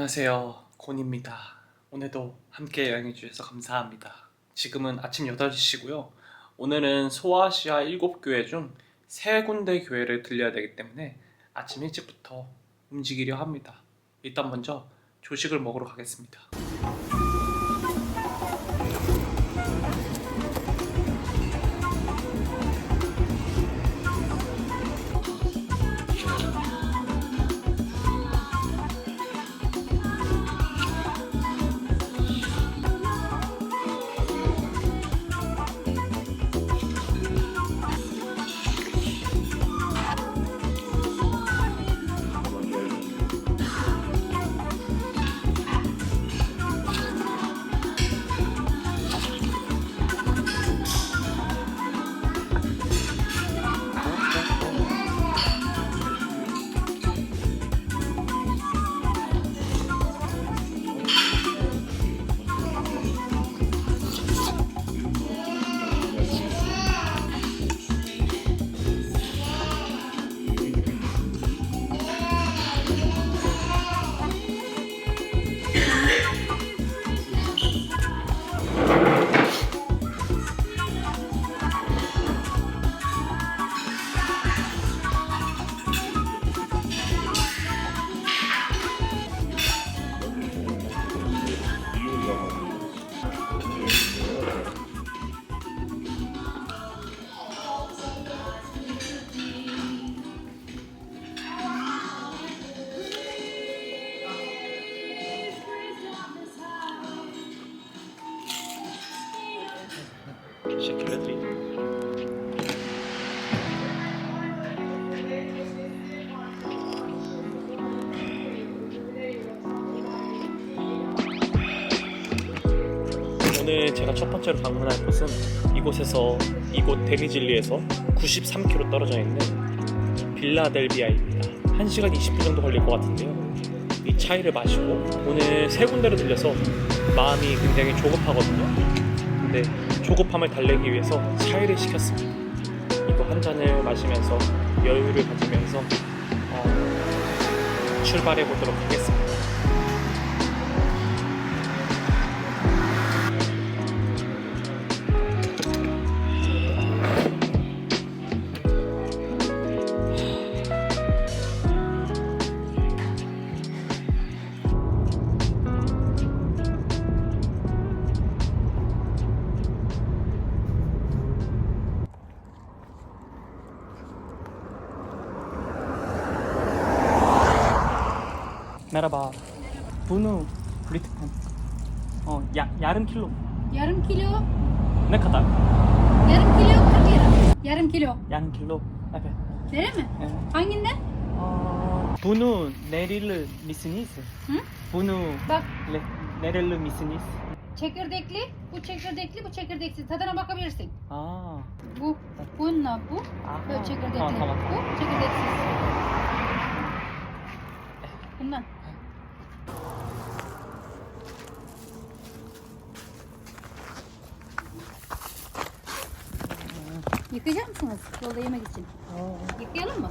안녕하세요. 곤입니다. 오늘도 함께 여행해 주셔서 감사합니다. 지금은 아침 8시고요. 오늘은 소아시아 7교회 중 3군데 교회를 들려야 되기 때문에 아침 일찍부터 움직이려 합니다. 일단 먼저 조식을 먹으러 가겠습니다. 제가 첫 번째로 방문할 곳은 이곳에서 이곳 데미질리에서 93km 떨어져 있는 빌라델비아입니다. 1시간 20분 정도 걸릴 것 같은데요. 이 차이를 마시고 오늘 세 군데로 들려서 마음이 굉장히 조급하거든요. 근데 조급함을 달래기 위해서 차이를 시켰습니다. 이거 한 잔을 마시면서 여유를 가지면서 어, 출발해 보도록 하겠습니다. Merhaba. Bunu lütfen. O, ya, yarım kilo. Yarım kilo, Ne kadar? yarım kilo 40 lira. Yarım kilo. Yarım kilo. Evet. Değil mi? evet. Hanginden? 어, bunu nereli misiniz? Hı? Bunu Bak le, nereli misiniz? çekirdekli, bu çekirdekli, bu çekirdeksiz. Tadına bakabilirsin. 아, Bu, bununla bu. Aha. Böyle çekirdekli. Tamam, tamam. Bu çekirdeksiz. Bundan. Yıkayacak mısınız yolda yemek için? Yıkayalım mı?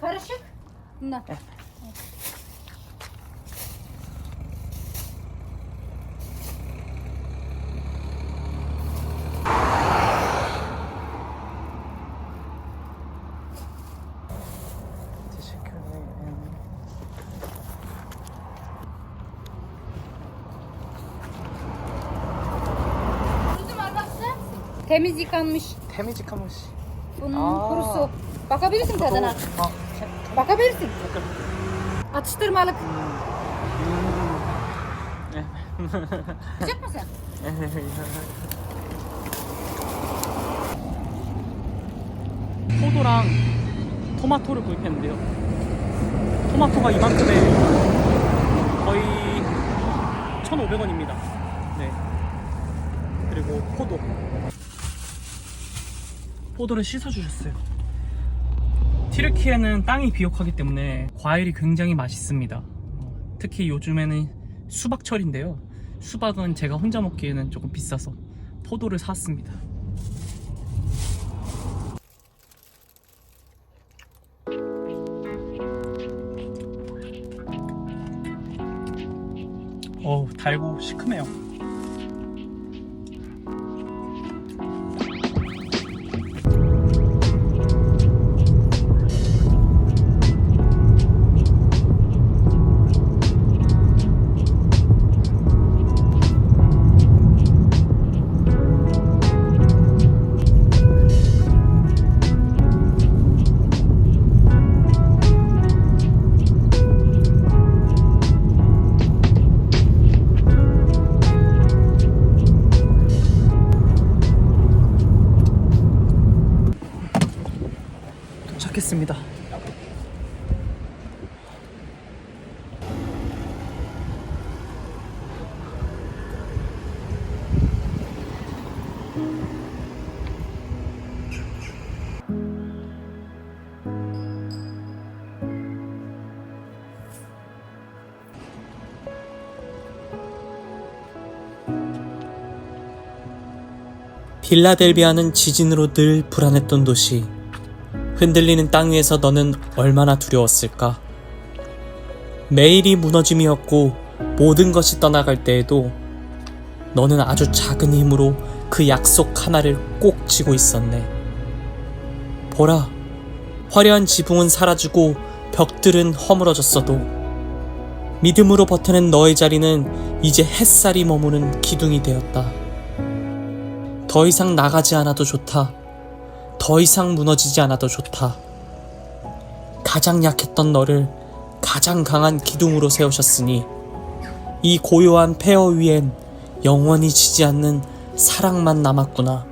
Karışık. Bundan. Evet. Temiz yıkanmış. Temiz yıkamış. Bunun Aa. kurusu. Bakabilirsin tadına. 아, Bakabilirsin. Atıştırmalık. Yiyecek misin? 포도랑 토마토를 구입했는데요. 토마토가 이만큼에 거의 1,500원입니다. 네. 그리고 포도. 포도를 씻어주셨어요. 티르키에는 땅이 비옥하기 때문에 과일이 굉장히 맛있습니다. 어, 특히 요즘에는 수박철인데요. 수박은 제가 혼자 먹기에는 조금 비싸서 포도를 샀습니다. 어우 달고 시큼해요. 도착했습니다. 빌라델비아는 지진으로 늘 불안했던 도시. 흔들리는 땅 위에서 너는 얼마나 두려웠을까? 매일이 무너짐이었고 모든 것이 떠나갈 때에도 너는 아주 작은 힘으로 그 약속 하나를 꼭 쥐고 있었네. 보라, 화려한 지붕은 사라지고 벽들은 허물어졌어도 믿음으로 버텨낸 너의 자리는 이제 햇살이 머무는 기둥이 되었다. 더 이상 나가지 않아도 좋다. 더 이상 무너지지 않아도 좋다. 가장 약했던 너를 가장 강한 기둥으로 세우셨으니 이 고요한 폐허 위엔 영원히 지지 않는 사랑만 남았구나.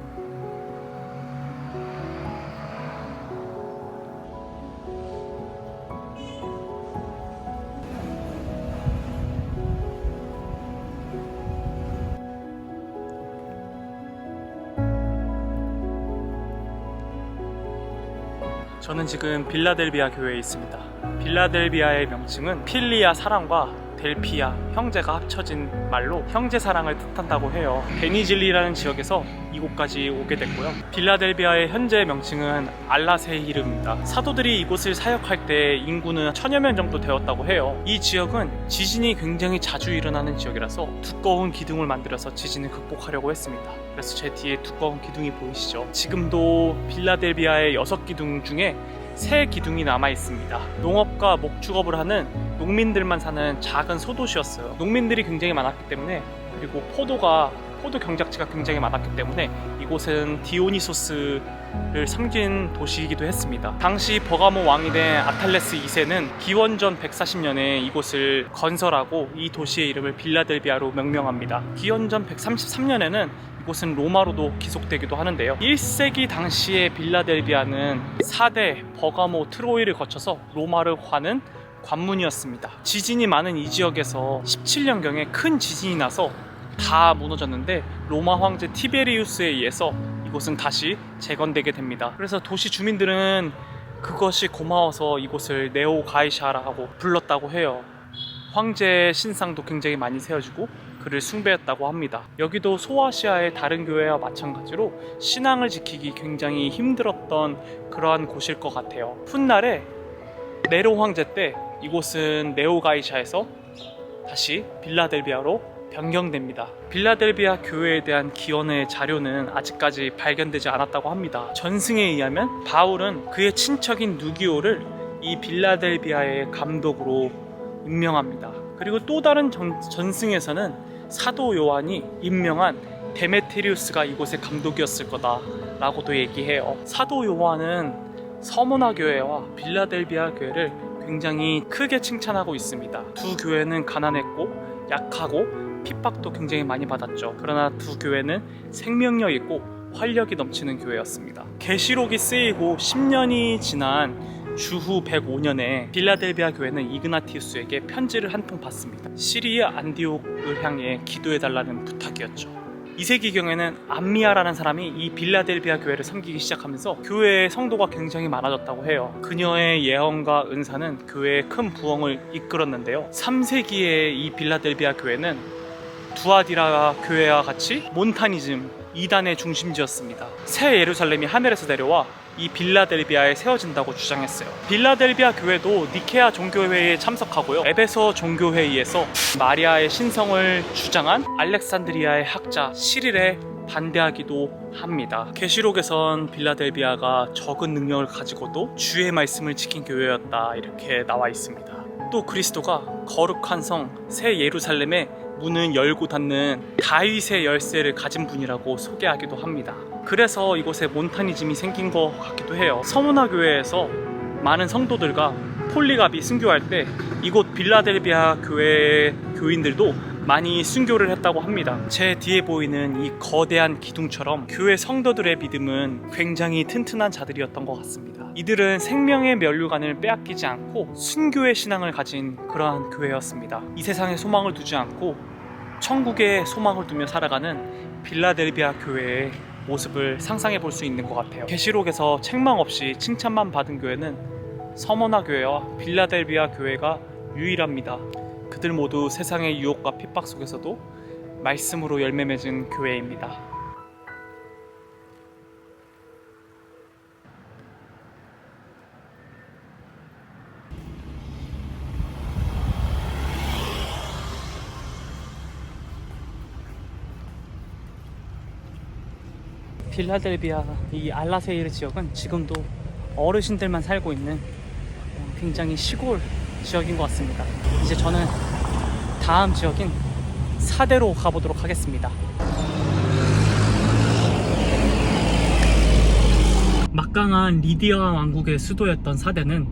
지금 빌라델비아 교회에 있습니다. 빌라델비아의 명칭은 필리아 사랑과 델피아 형제가 합쳐진 말로 형제 사랑을 뜻한다고 해요. 베니질리라는 지역에서 이곳까지 오게 됐고요. 빌라델비아의 현재 명칭은 알라세이르입니다. 사도들이 이곳을 사역할 때 인구는 천여 명 정도 되었다고 해요. 이 지역은 지진이 굉장히 자주 일어나는 지역이라서 두꺼운 기둥을 만들어서 지진을 극복하려고 했습니다. 그래서 제 뒤에 두꺼운 기둥이 보이시죠? 지금도 빌라델비아의 여섯 기둥 중에 세 기둥이 남아 있습니다. 농업과 목축업을 하는 농민들만 사는 작은 소도시였어요. 농민들이 굉장히 많았기 때문에 그리고 포도가 포도 경작지가 굉장히 많았기 때문에 이곳은 디오니소스를 섬긴 도시이기도 했습니다. 당시 버가모 왕이 된 아탈레스 2세는 기원전 140년에 이곳을 건설하고 이 도시의 이름을 빌라델비아로 명명합니다. 기원전 133년에는 이곳은 로마로도 기속되기도 하는데요. 1세기 당시의 빌라델비아는 4대 버가모 트로이를 거쳐서 로마를 가는 관문이었습니다. 지진이 많은 이 지역에서 17년경에 큰 지진이 나서 다 무너졌는데 로마 황제 티베리우스에 의해서 이곳은 다시 재건되게 됩니다. 그래서 도시 주민들은 그것이 고마워서 이곳을 네오 가이샤라고 불렀다고 해요. 황제의 신상도 굉장히 많이 세워지고 그를 숭배했다고 합니다. 여기도 소아시아의 다른 교회와 마찬가지로 신앙을 지키기 굉장히 힘들었던 그러한 곳일 것 같아요. 훗날에 네로 황제 때 이곳은 네오가이샤에서 다시 빌라델비아로 변경됩니다. 빌라델비아 교회에 대한 기원의 자료는 아직까지 발견되지 않았다고 합니다. 전승에 의하면 바울은 그의 친척인 누기오를 이 빌라델비아의 감독으로 임명합니다. 그리고 또 다른 전, 전승에서는 사도 요한이 임명한 데메테리우스가 이곳의 감독이었을 거다라고도 얘기해요. 사도 요한은 서문화 교회와 빌라델비아 교회를 굉장히 크게 칭찬하고 있습니다. 두 교회는 가난했고 약하고 핍박도 굉장히 많이 받았죠. 그러나 두 교회는 생명력 있고 활력이 넘치는 교회였습니다. 계시록이 쓰이고 10년이 지난 주후 105년에 빌라델비아 교회는 이그나티우스에게 편지를 한 통 받습니다. 시리아 안디옥을 향해 기도해 달라는 부탁이었죠. 2세기경에는 암미아라는 사람이 이 빌라델비아 교회를 섬기기 시작하면서 교회의 성도가 굉장히 많아졌다고 해요. 그녀의 예언과 은사는 교회의 큰 부흥을 이끌었는데요. 3세기의 이 빌라델비아 교회는 두아디라 교회와 같이 몬타니즘 이단의 중심지였습니다. 새 예루살렘이 하늘에서 내려와 이 빌라델비아에 세워진다고 주장했어요. 빌라델비아 교회도 니케아 종교회의에 참석하고요. 에베소 종교회의에서 마리아의 신성을 주장한 알렉산드리아의 학자 시릴에 반대하기도 합니다. 계시록에선 빌라델비아가 적은 능력을 가지고도 주의 말씀을 지킨 교회였다 이렇게 나와 있습니다. 또 그리스도가 거룩한 성 새 예루살렘의 문을 열고 닫는 다윗의 열쇠를 가진 분이라고 소개하기도 합니다. 그래서 이곳에 몬타니즘이 생긴 것 같기도 해요. 서문화 교회에서 많은 성도들과 폴리갑이 순교할 때 이곳 빌라델비아 교회 교인들도 많이 순교를 했다고 합니다. 제 뒤에 보이는 이 거대한 기둥처럼 교회 성도들의 믿음은 굉장히 튼튼한 자들이었던 것 같습니다. 이들은 생명의 면류관을 빼앗기지 않고 순교의 신앙을 가진 그러한 교회였습니다. 이 세상에 소망을 두지 않고 천국에 소망을 두며 살아가는 빌라델비아 교회의 모습을 상상해 볼 수 있는 것 같아요. 계시록에서 책망 없이 칭찬만 받은 교회는 서머나 교회와 빌라델비아 교회가 유일합니다. 그들 모두 세상의 유혹과 핍박 속에서도 말씀으로 열매 맺은 교회입니다. 빌라델비아 이 알라세이르 지역은 지금도 어르신들만 살고 있는 굉장히 시골 지역인 것 같습니다. 이제 저는 다음 지역인 사대로 가보도록 하겠습니다. 막강한 리디아 왕국의 수도였던 사대는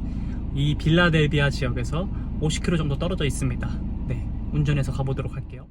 이 빌라델비아 지역에서 50km 정도 떨어져 있습니다. 네, 운전해서 가보도록 할게요.